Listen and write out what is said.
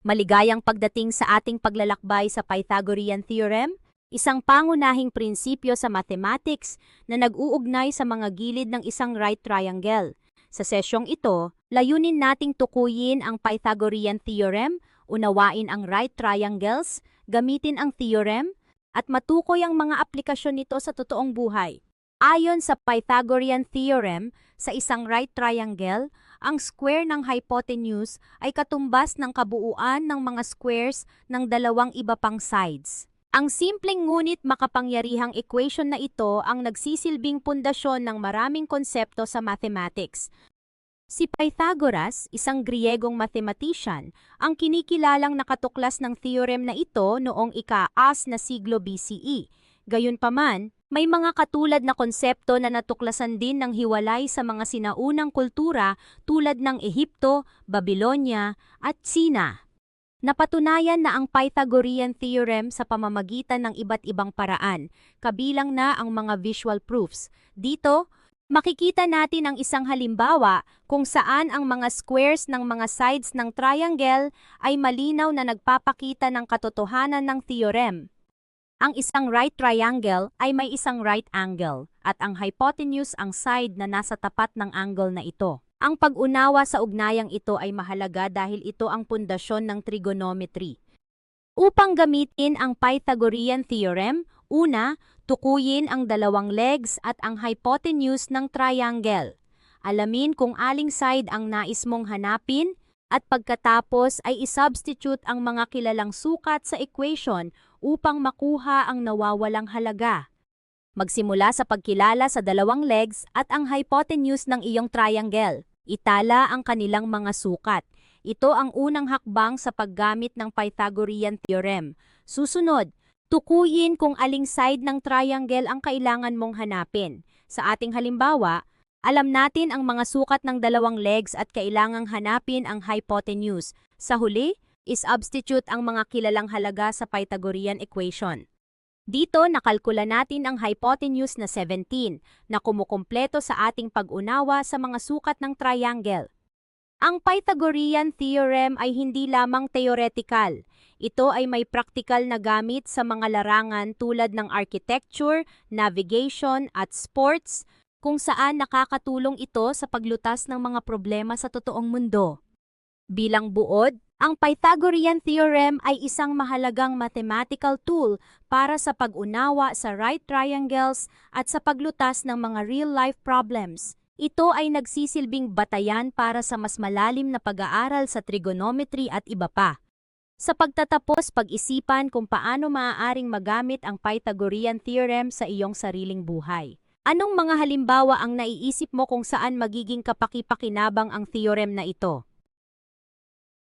Maligayang pagdating sa ating paglalakbay sa Pythagorean Theorem, isang pangunahing prinsipyo sa mathematics na nag-uugnay sa mga gilid ng isang right triangle. Sa sesyong ito, layunin nating tukuyin ang Pythagorean Theorem, unawain ang right triangles, gamitin ang theorem, at matukoy ang mga aplikasyon nito sa totoong buhay. Ayon sa Pythagorean Theorem, sa isang right triangle, ang square ng hypotenuse ay katumbas ng kabuuan ng mga squares ng dalawang iba pang sides. Ang simpleng ngunit makapangyarihang equation na ito ang nagsisilbing pundasyon ng maraming konsepto sa mathematics. Si Pythagoras, isang Griegong mathematician, ang kinikilalang nakatuklas ng theorem na ito noong ika-as na siglo BCE. Gayunpaman, may mga katulad na konsepto na natuklasan din ng hiwalay sa mga sinaunang kultura tulad ng Ehipto, Babylonia, at Sina. Napatunayan na ang Pythagorean theorem sa pamamagitan ng iba't ibang paraan, kabilang na ang mga visual proofs. Dito, makikita natin ang isang halimbawa kung saan ang mga squares ng mga sides ng triangle ay malinaw na nagpapakita ng katotohanan ng theorem. Ang isang right triangle ay may isang right angle at ang hypotenuse ang side na nasa tapat ng angle na ito. Ang pag-unawa sa ugnayang ito ay mahalaga dahil ito ang pundasyon ng trigonometry. Upang gamitin ang Pythagorean theorem, una, tukuyin ang dalawang legs at ang hypotenuse ng triangle. Alamin kung aling side ang nais mong hanapin at pagkatapos ay isubstitute ang mga kilalang sukat sa equation upang makuha ang nawawalang halaga. Magsimula sa pagkilala sa dalawang legs at ang hypotenuse ng iyong triangle. Itala ang kanilang mga sukat. Ito ang unang hakbang sa paggamit ng Pythagorean theorem. Susunod, tukuyin kung aling side ng triangle ang kailangan mong hanapin. Sa ating halimbawa, alam natin ang mga sukat ng dalawang legs at kailangang hanapin ang hypotenuse. Sa huli, is-substitute ang mga kilalang halaga sa Pythagorean equation. Dito nakalkula natin ang hypotenuse na 17 na kumukumpleto sa ating pag-unawa sa mga sukat ng triangle. Ang Pythagorean theorem ay hindi lamang theoretical. Ito ay may praktikal na gamit sa mga larangan tulad ng architecture, navigation at sports kung saan nakakatulong ito sa paglutas ng mga problema sa totoong mundo. Bilang buod, ang Pythagorean theorem ay isang mahalagang mathematical tool para sa pag-unawa sa right triangles at sa paglutas ng mga real-life problems. Ito ay nagsisilbing batayan para sa mas malalim na pag-aaral sa trigonometry at iba pa. Sa pagtatapos, pag-isipan kung paano maaaring magamit ang Pythagorean theorem sa iyong sariling buhay. Anong mga halimbawa ang naiisip mo kung saan magiging kapaki-pakinabang ang theorem na ito?